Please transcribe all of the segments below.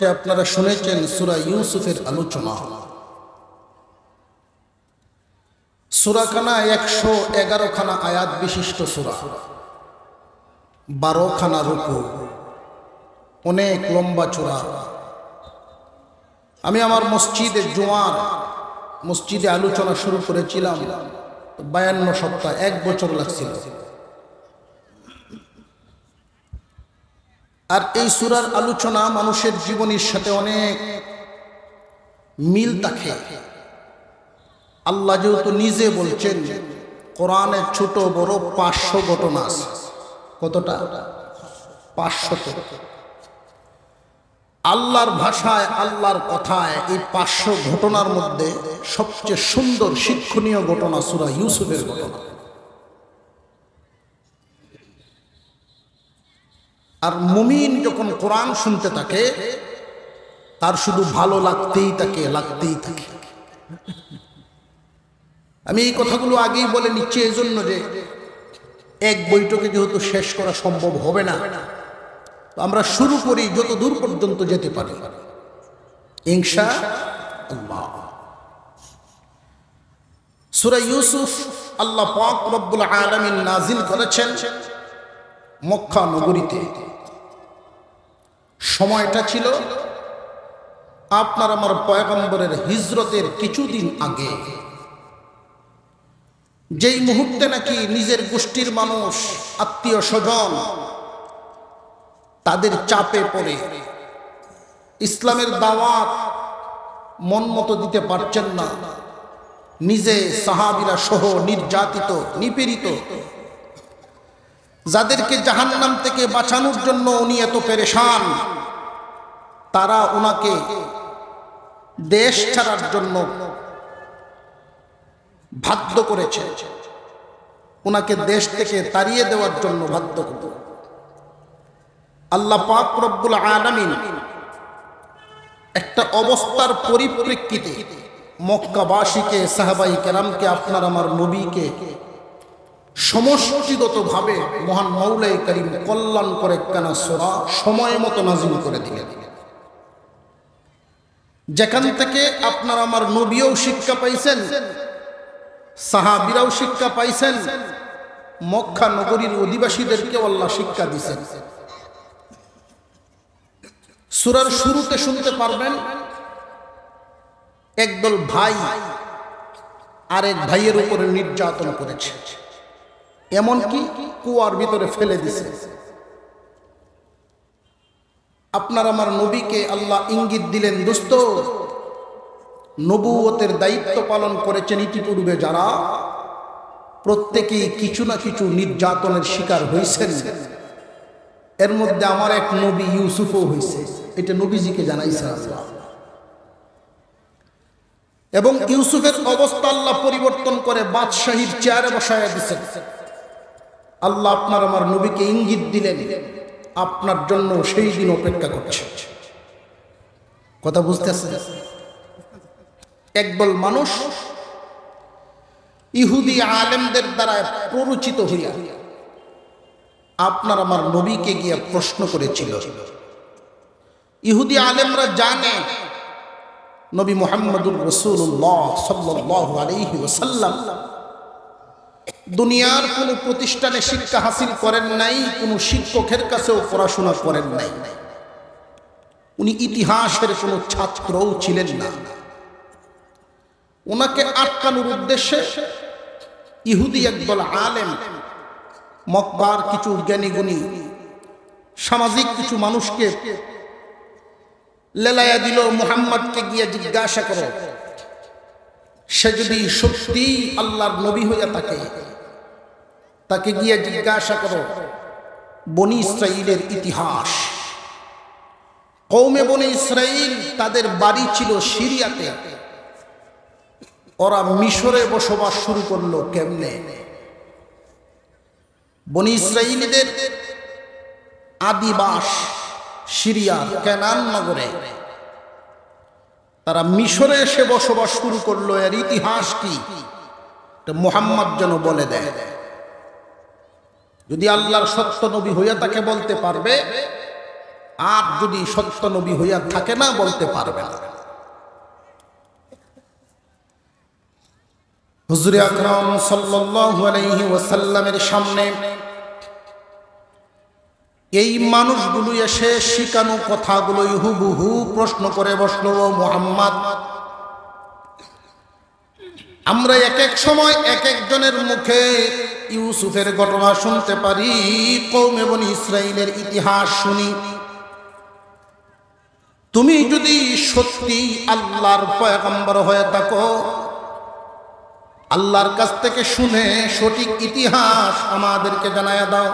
যে আপনারা শুনেছেন সুরা ইউসুফের আলোচনা। সুরাখানা একশো এগারো খানা আয়াত বিশিষ্ট সুরা। বারো খানা রুকু। অনেক লম্বা চূড়া। আমি আমার মসজিদে জুমার মসজিদে আলোচনা শুরু করেছিলাম, বায়ান্ন সপ্তাহ, এক বছর লাগছিল। আর এই সুরার আলোচনা মানুষের জীবনের সাথে অনেক মিল থাকে। আল্লাহ যেহেতু নিজে বলছেন কোরআনের ছোট বড় পাঁচশো ঘটনা আছে। কতটা? পাঁচশত। আল্লাহর ভাষায়, আল্লাহর কথায় এই পাঁচশো ঘটনার মধ্যে সবচেয়ে সুন্দর শিক্ষণীয় ঘটনা সুরা ইউসুফের ঘটনা। আর মুমিন যখন কোরআন শুনতে থাকে, তার শুধু ভালো লাগতেই থাকে লাগতেই থাকে। আমি এই কথাগুলো আগেই বলে নিচ্ছি এই জন্য যে এক বৈঠকে যেহেতু শেষ করা সম্ভব হবে না আমরা শুরু করি যত দূর পর্যন্ত যেতে পারি। আল্লাহ। সুরা ইউসুফ আল্লাহ পাক রব্বুল আলমিন নাজিল করেছেন মক্কা নগরীতে। সময়টা ছিল আপনার আমার পয়গম্বরের হিজরতের কিছুদিন আগে। যেই মুহূর্তে নাকি নিজের গোষ্ঠীর মানুষ, আত্মীয় স্বজন তাদের চাপে পড়ে। ইসলামের দাওয়াত মন মতো দিতে পারছেন না। নিজে সাহাবিরা সহ নির্যাতিত, নিপীড়িত যাদেরকে জাহান্নাম থেকে বাঁচানোর জন্য উনি এত পেরেশান, তারা ওনাকে দেশ ছাড়ার জন্য বাধ্য করেছে। ওনাকে দেশ থেকে তাড়িয়ে দেওয়ার জন্য বাধ্য করত। আল্লাহ পাক রব্বুল আলামিন একটা অবস্থার পরিপ্রেক্ষিতে মক্কাবাসীকে, সাহাবাই কেরামকে, আপনার আমার নবীকে সমষ্টিগতভাবে মহান মৌলাই করিম কল্যাণ করে কেনা সোরা সময় মতো নাজিল করে দিলেন? যেখান থেকে আপনার আমার নবীও শিক্ষা পাইছেন, সাহাবিরাও শিক্ষা পাইছেন, মক্কা নগরীর অধিবাসীদেরকে আল্লাহ শিক্ষা দিছেন। সুরার শুরুতে শুনতে পারবেন, একদল ভাই আরেক ভাইয়ের উপরে নির্যাতন করেছে। এমনকি কুয়ার ভিতরে ফেলে দিছে। আপনার আমার নবীকে আল্লাহ ইঙ্গিত দিলেন, দোস্ত, নবুয়তের দায়িত্ব পালন করেছেন ইতিপূর্বে যারা, প্রত্যেকেই কিছু না কিছু নির্যাতনের শিকার হয়েছেন এর মধ্যে আমার এক নবী ইউসুফও হয়েছে এটা নবীজিকে জানাইছে আল্লাহ। এবং ইউসুফের অবস্থা আল্লাহ পরিবর্তন করে বাদশাহীর চেয়ারে বসায় দিচ্ছেন আল্লাহ আপনার আমার নবীকে ইঙ্গিত দিলেন, আপনার জন্য সেই দিন অপেক্ষা করছে। কথা বুঝতেছে? একদল মানুষ ইহুদি আলেমদের দ্বারা প্ররোচিত হইয়া আপনার আমার নবীকে গিয়ে প্রশ্ন করেছিল, ইহুদি আলেমরা জানে নবী মোহাম্মদুর রসুল্লাহ সাল্লাহ আলহি দুনিয়ার কোনো প্রতিষ্ঠানে শিক্ষা হাসিল করেন নাই, কোনো শিক্ষকের কাছেও পড়াশোনা করেন নাই। উনি ইতিহাসের কোনো ছাত্রও ছিলেন না। ওনাকে আটকানোর উদ্দেশ্যে ইহুদি একদল আলেম মকবার কিছু জ্ঞানীগুণী, সামাজিক কিছু মানুষকে লেলাইয়া দিল, মোহাম্মদকে গিয়ে জিজ্ঞাসা করো, সে যদি সত্যি আল্লাহর নবী হইয়া থাকে তাকে গিয়ে জিজ্ঞাসা করো, বনি ইসরাইলের ইতিহাস। কৌমে বনে ইসরাইল তাদের বাড়ি ছিল সিরিয়াতে। ওরা মিশরে বসবাস শুরু করল কেমনে? বনি ইসরাইলিদের আদিবাস সিরিয়ার কেনান নগরে। তারা মিশরে এসে বসবাস শুরু করল, এর ইতিহাস কি? মোহাম্মদ যেন বলে দেয়। যদি আল্লাহর সত্য নবী হইয়া তাকে বলতে পারবে, আর যদি সত্য নবী হইয়া থাকে না বলতে পারবে না। হুজুরে আকরাম আলাইহি ওয়াসাল্লামের সামনে এই মানুষগুলো এসে শিখানো কথাগুলো হুবহু প্রশ্ন করে বসল মোহাম্মদ আমরা এক এক সময় এক একজনের মুখে ইউসুফের ঘটনা শুনতে পারি কৌম এবং ইসরায়েলের ইতিহাস শুনি। তুমি যদি সত্যি আল্লাহর পয়গম্বর হয়ে থাকো, আল্লাহর কাছ থেকে শুনে সঠিক ইতিহাস আমাদেরকে জানায় দাও।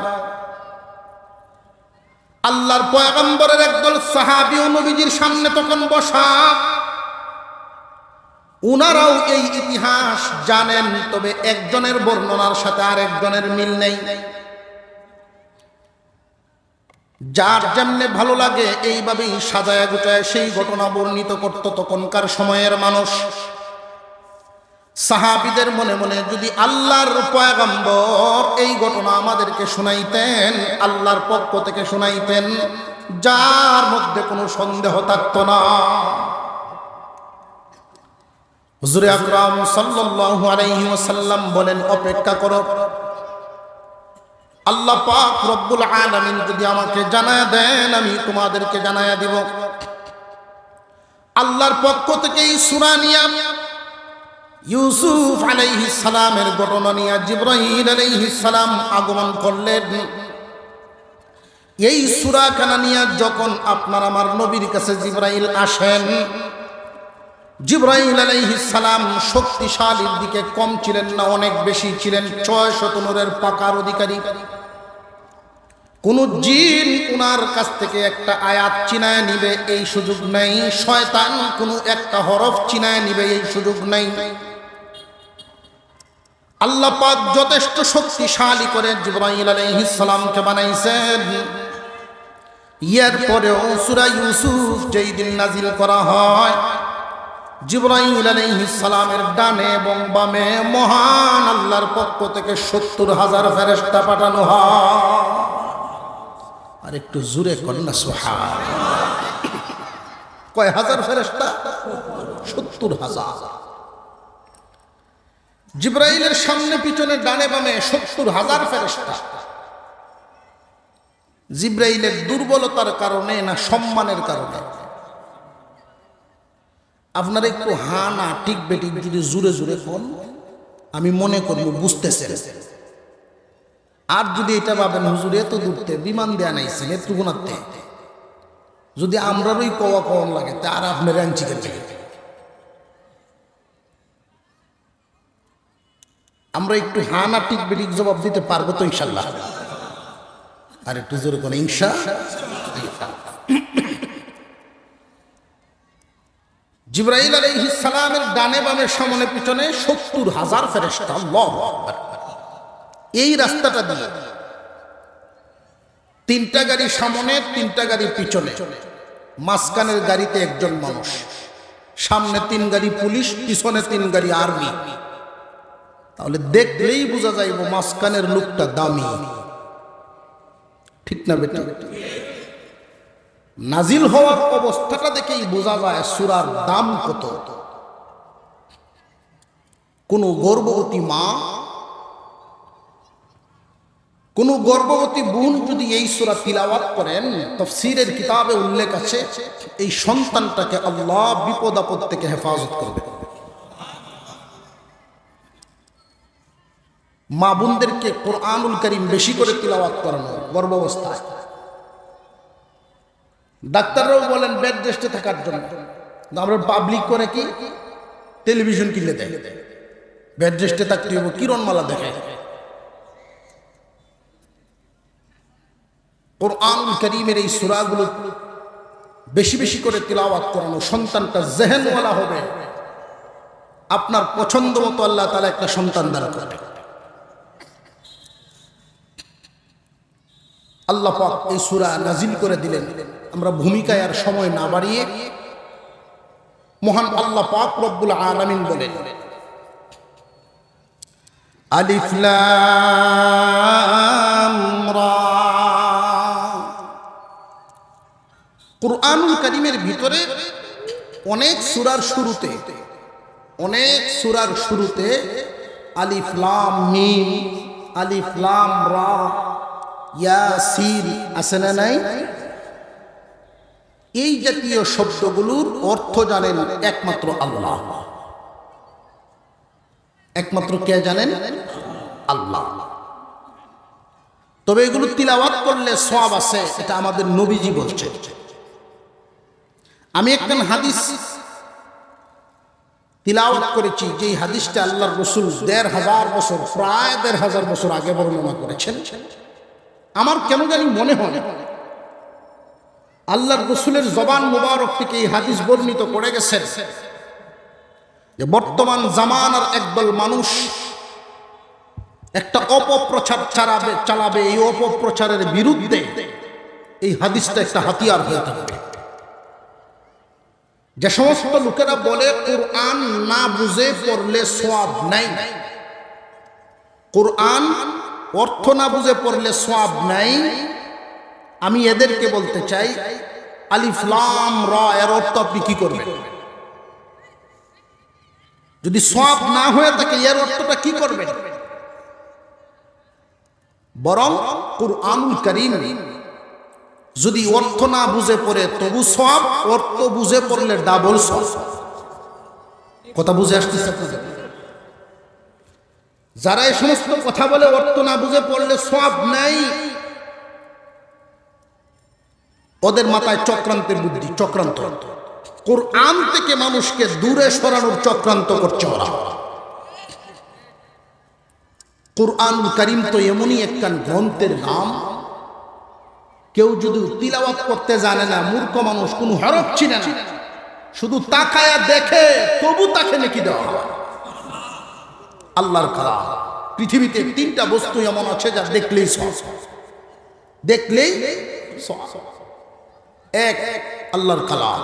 আল্লাহর পয়গম্বরের একদল সাহাবি ও নবীজির সামনে তখন বসা। উনারাও এই ইতিহাস জানেন, তবে একজনের বর্ণনার সাথে আর একজনের মিল নেই। যার যেমনে ভালো লাগে, এইভাবেই সাজায় গুটায় সেই ঘটনা বর্ণিত করত তখনকার সময়ের মানুষ। সাহাবিদের মনে মনে যদি আল্লাহর পয়গম্বর এই ঘটনা আমাদেরকে শোনাইতেন, আল্লাহর পক্ষ থেকে শোনাইতেন, যার মধ্যে কোনো সন্দেহ থাকতো না। হুজুরে আকরাম সাল্লাল্লাহু আলাইহি ওয়াসাল্লাম বলেন, অপেক্ষা করো। আল্লাহ পাক রব্বুল আলামিন যদি আমাকে জানায় দেন, আমি তোমাদেরকে জানায়া দিব। আল্লাহর পক্ষ থেকে এই সূরা নিয়া ইউসুফ আলাইহিস সালামের ঘটনা নিয়ে জিব্রাহিম আলাইহিস সালাম আগমন করলেন। এই সূরা খানা নিয়ে যখন আপনার আমার নবীর কাছে জিব্রাইল আসেন জিব্রাহিম সালাম শক্তিশালীর দিকে কম ছিলেন না, অনেক বেশি ছিলেন। ছয় শতনুরের পাকার অধিকারী। কোন জিন উনার কাছ থেকে একটা আয়াত চিনায় নিবে, এই সুযোগ নেই। শয়তান কোন একটা হরফ চিনায় নিবে, এই সুযোগ নেই। আল্লাহ পাক যথেষ্ট শক্তিশালী করে জিব্রাহিম আলাইহিস সালামকে বানাইছেন। ইয়ার পরেও সূরা ইউসুফ যেই দিন নাজিল করা হয় জিব্রাহিম আলাইহিস সালামের ডানে এবং বামে মহান আল্লাহর পক্ষ থেকে সত্তর হাজার ফেরেস্তা পাঠানো আর একটু জুরে কন্যা সোহার কয় হাজার ফেরেস্তা সত্তর হাজার। জিব্রাইলের সামনে, পিছনে, ডানে, বামে সত্তর হাজার ফেরেস্তা জিব্রাইলের দুর্বলতার কারণে না, সম্মানের কারণে? আপনার একটু হা না, ঠিক বেটিক যদি জুড়ে জুড়ে কোন, আমি মনে করব বুঝতেছেন। আর যদি এটা ভাবেন, হুজুর, এত দূরতে বিমান দেয়া নাইছেন একটু গুণাতে যদি আমরারই কওয়া কম লাগে, তা আর আপনার আনচিকেন আমরা একটু হা না, ঠিক বেটিক জবাব দিতে পারব তো ইনশাল্লাহ আর একটু জোরে কোন, ইনশা আলাইহিস সালামের ডানে বামে সামনে পিছনে সত্তর হাজার আল্লাহ এই রাস্তাটা দিয়ে তিনটা গাড়ি সামনে, তিনটা গাড়ি পিছনে, মাঝখানের গাড়িতে একজন মানুষ, সামনে তিন গাড়ি পুলিশ, পিছনে তিন গাড়ি আর্মি। তাহলে দেখলেই বোঝা যাইব মাঝখানের লোকটা দামি। ঠিক না বেটা? নাজিল হওয়ার অবস্থাটা দেখেই বোঝা যায় সুরার দাম কত। কোন গর্ভবতী মা, কোন গর্ভবতী বোন যদি এই সুরা তিলাওয়াত করেন, তফসিরের কিতাবে উল্লেখ আছে, এই সন্তানটাকে আল্লাহ বিপদ আপদ থেকে হেফাজত করবে। মা বোনদেরকে কোরআনুল করিম বেশি করে তিলাওয়াত করানো গর্ভাবস্থায়। ডাক্তাররাও বলেন বেড রেস্টে থাকার জন্য। আমরা পাবলিক করে কি? টেলিভিশন কিনলে দেয়। বেড রেস্টে থাকতে হইব, কিরণমালা দেখে। কোরআন করিমের এই সুরাগুলো বেশি বেশি করে তিলাওয়াত করানো, সন্তানটা জেহেনওয়ালা হবে। আপনার পছন্দ মতো আল্লাহ তালা একটা সন্তান দ্বারা করবে। আল্লাহ পাক এই সুরা নাজিল করে দিলেন। আমরা ভূমিকায় আর সময় না বাড়িয়ে মহান আল্লাহ পাক রব্বুল আলামিন বলেন, আলিফ কুরআনুল করিমের ভিতরে অনেক সুরার শুরুতে, অনেক সুরার শুরুতে আলিফ লাম মিম, আলিফ লাম রা, ইয়াসিন আছে না নাই? এই জাতীয় শব্দগুলোর অর্থ জানেন একমাত্র আল্লাহ। একমাত্র কে জানেন? আল্লাহ। তবে এগুলো তিলাওয়াত করলে সব আছে, এটা আমাদের নবীজি বলছে আমি একটা হাদিস তিলাওয়াত করেছি যে হাদিসটা আল্লাহর রসুল দেড় হাজার বছর, প্রায় দেড় হাজার বছর আগে বর্ণনা করেছেন। আমার কেন জানি মনে হয় আল্লাহর রসুলের জবান মুবারক থেকে এই হাদিস বর্ণিত করে গেছেন যে বর্তমান জামানার একদল মানুষ একটা অপপ্রচার চালাবে চালাবে, এই অপপ্রচারের বিরুদ্ধে এই হাদিসটা একটা হাতিয়ার হয়ে থাকবে। যে সমস্ত লোকেরা বলে, কোরআন না বুঝে পড়লে সোয়াব নাই। কোরআন অর্থ না বুঝে পড়লে সোয়াব নাই। আমি এদেরকে বলতে চাই আলিফলাম র, এর অর্থ আপনি কি করবেন? যদি সব না হয়ে থাকে, এর অর্থটা কি করবেন? বরং কুরআনুল করিম, যদি অর্থ না বুঝে পড়ে, তবু সব অর্থ বুঝে পড়লে ডাবল সব। কথা বুঝে আসতেছে যারা এই সমস্ত কথা বলে অর্থ না বুঝে পড়লে সব নাই ওদের মাথায় চক্রান্তের বুদ্ধি, চক্রান্ত। কোরআন থেকে মানুষকে দূরে সরানোর চক্রান্ত করছে ওরা। কোরআন করিম তো এমনই একটা গ্রন্থের নাম। কেউ যদি তিলাওয়াত করতে জানে না, মূর্খ মানুষ, কোন হরফ চিনে না। শুধু তাকায়া দেখে, তবু তাকে নাকি দেওয়া হয়। আল্লাহর কালাম। পৃথিবীতে তিনটা বস্তু এমন আছে যা দেখলেই সব। দেখলেই এক, আল্লাহর কালাম।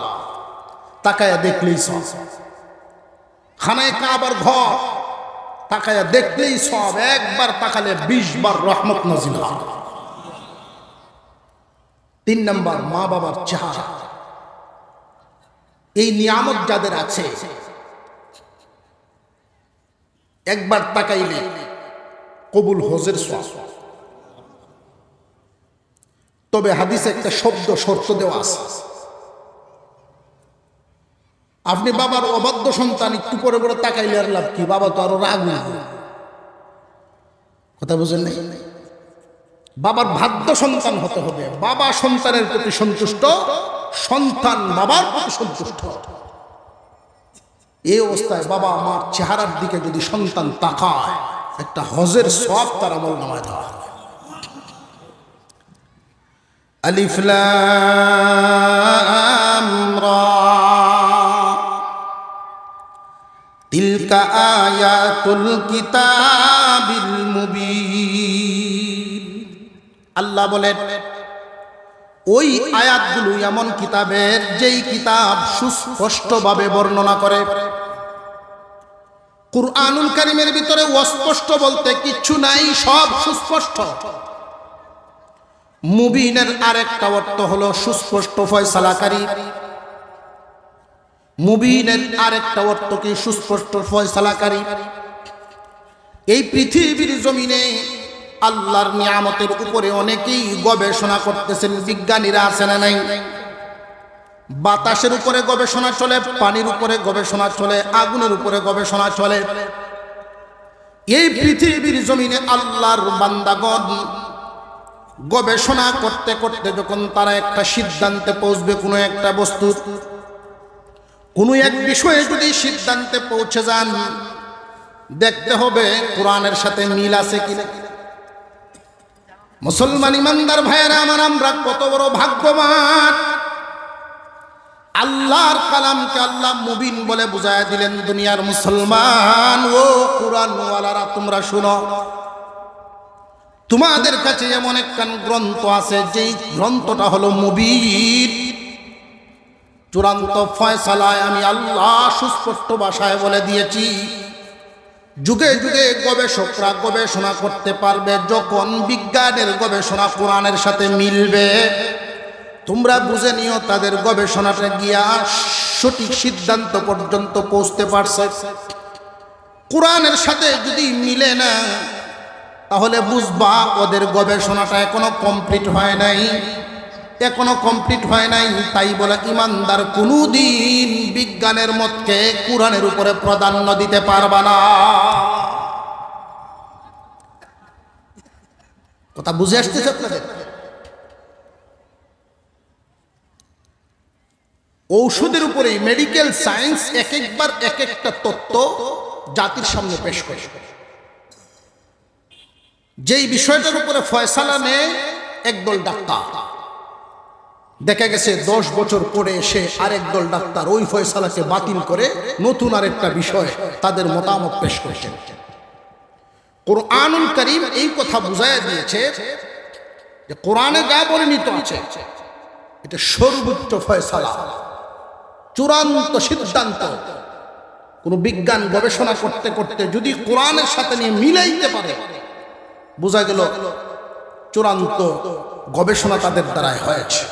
তাকায়া দেখলেই সব। খানায় কাবার ঘর। তাকায়া দেখলেই সব। একবার তাকালে বিশ বার রহমত নাজিল তিন নম্বর, মা বাবার চেহারা। এই নিয়ামত যাদের আছে, একবার তাকাইলে কবুল হজের সব। তবে হাদিসে একটা শব্দ, শর্ত দেওয়া আছে। আপনি বাবার অবাধ্য সন্তান, একটু পরে পরে তাকাইলে আর লাভ কি? বাবা তো আরও রাগ। হইবে। কথা বুঝেন নাই? বাবার ভাদ্য সন্তান হতে হবে। বাবা সন্তানের প্রতি সন্তুষ্ট, সন্তান বাবার প্রতি সন্তুষ্ট। এই অবস্থায় বাবা আমার চেহারার দিকে যদি সন্তান তাকায়, একটা হজের সব তার আমল নামায় দেওয়া আলিফ লাম রা। তিলকা আয়াতুল কিতাবিল মুবিন। আল্লাহ বলেন, ওই আয়াতগুলো এমন কিতাবের যেই কিতাব সুস্পষ্টভাবে বর্ণনা করে। কুরআনুল কারিমের ভিতরে অস্পষ্ট বলতে কিচ্ছু নাই, সব সুস্পষ্ট। মুবিনের আরেকটা অর্থ হলো সুস্পষ্ট ফয়সালাকারী। মুবিনের আরেকটা অর্থ কি? সুস্পষ্ট ফয়সালাকারী। এই পৃথিবীর জমিনে আল্লাহর নিয়ামতের উপরে অনেকেই গবেষণা করতেছেন, বিজ্ঞানীরা আছে না নাই? বাতাসের উপরে গবেষণা চলে, পানির উপরে গবেষণা চলে, আগুনের উপরে গবেষণা চলে। এই পৃথিবীর জমিনে আল্লাহর বান্দাগণ গবেষণা করতে করতে যখন তারা একটা সিদ্ধান্তে পৌঁছবে কোনো একটা বস্তুর কোনো এক বিষয়ে যদি সিদ্ধান্তে পৌঁছে যান, দেখতে হবে কোরআনের সাথে মিল আছে কিনা। মুসলমান ইমানদার ভাইয়েরা আমার, আমরা কত বড় ভাগ্যবান। আল্লাহর কালামকে আল্লাহ মুবিন বলে বুঝায় দিলেন দুনিয়ার মুসলমান। ও কোরআন ওয়ালারা তোমরা শুনো। তোমাদের কাছে এমন একখান গ্রন্থ আছে, যেই গ্রন্থটা হলো মুবিন। চূড়ান্ত ফয়সালায় আমি আল্লাহ সুস্পষ্ট ভাষায় বলে দিয়েছি, যুগে যুগে গবেষকরা গবেষণা করতে পারবে, যখন বিজ্ঞানের গবেষণা কোরআনের সাথে মিলবে। তোমরা বুঝে নিও, তাদের গবেষণাটা গিয়া সঠিক সিদ্ধান্ত পর্যন্ত পৌঁছতে পারছে। কোরআনের সাথে যদি মিলে না তাহলে বুঝবা ওদের গবেষণাটা এখনও কমপ্লিট হয় নাই। এখনও কমপ্লিট হয় নাই, তাই বলে ইমানদার কোনোদিন বিজ্ঞানের মতকে কোরআনের উপরে প্রাধান্য দিতে পারবা না। কথা বুঝে আসতেছে আপনাদের? ঔষধের উপরে মেডিকেল সায়েন্স এক একবার এক একটা তত্ত্ব জাতির সামনে পেশ করে। যেই বিষয়টার উপরে ফয়সালা নেয়, একদল ডাক্তার। দেখা গেছে দশ বছর পরে এসে আরেক দল ডাক্তার ওই ফয়সালাকে বাতিল করে নতুন আরেকটা বিষয় তাদের মতামত পেশ করেছেন কোরআনুল করিম এই কথা বুঝাইয়া দিয়েছে যে কোরআনে যা বর্ণিত আছে, এটা সর্বোচ্চ ফয়সালা, চূড়ান্ত সিদ্ধান্ত। কোন বিজ্ঞান গবেষণা করতে করতে যদি কোরআনের সাথে নিয়ে মিলাইতে পারে বোঝা গেল চূড়ান্ত গবেষণা তাদের দ্বারাই হয়েছে।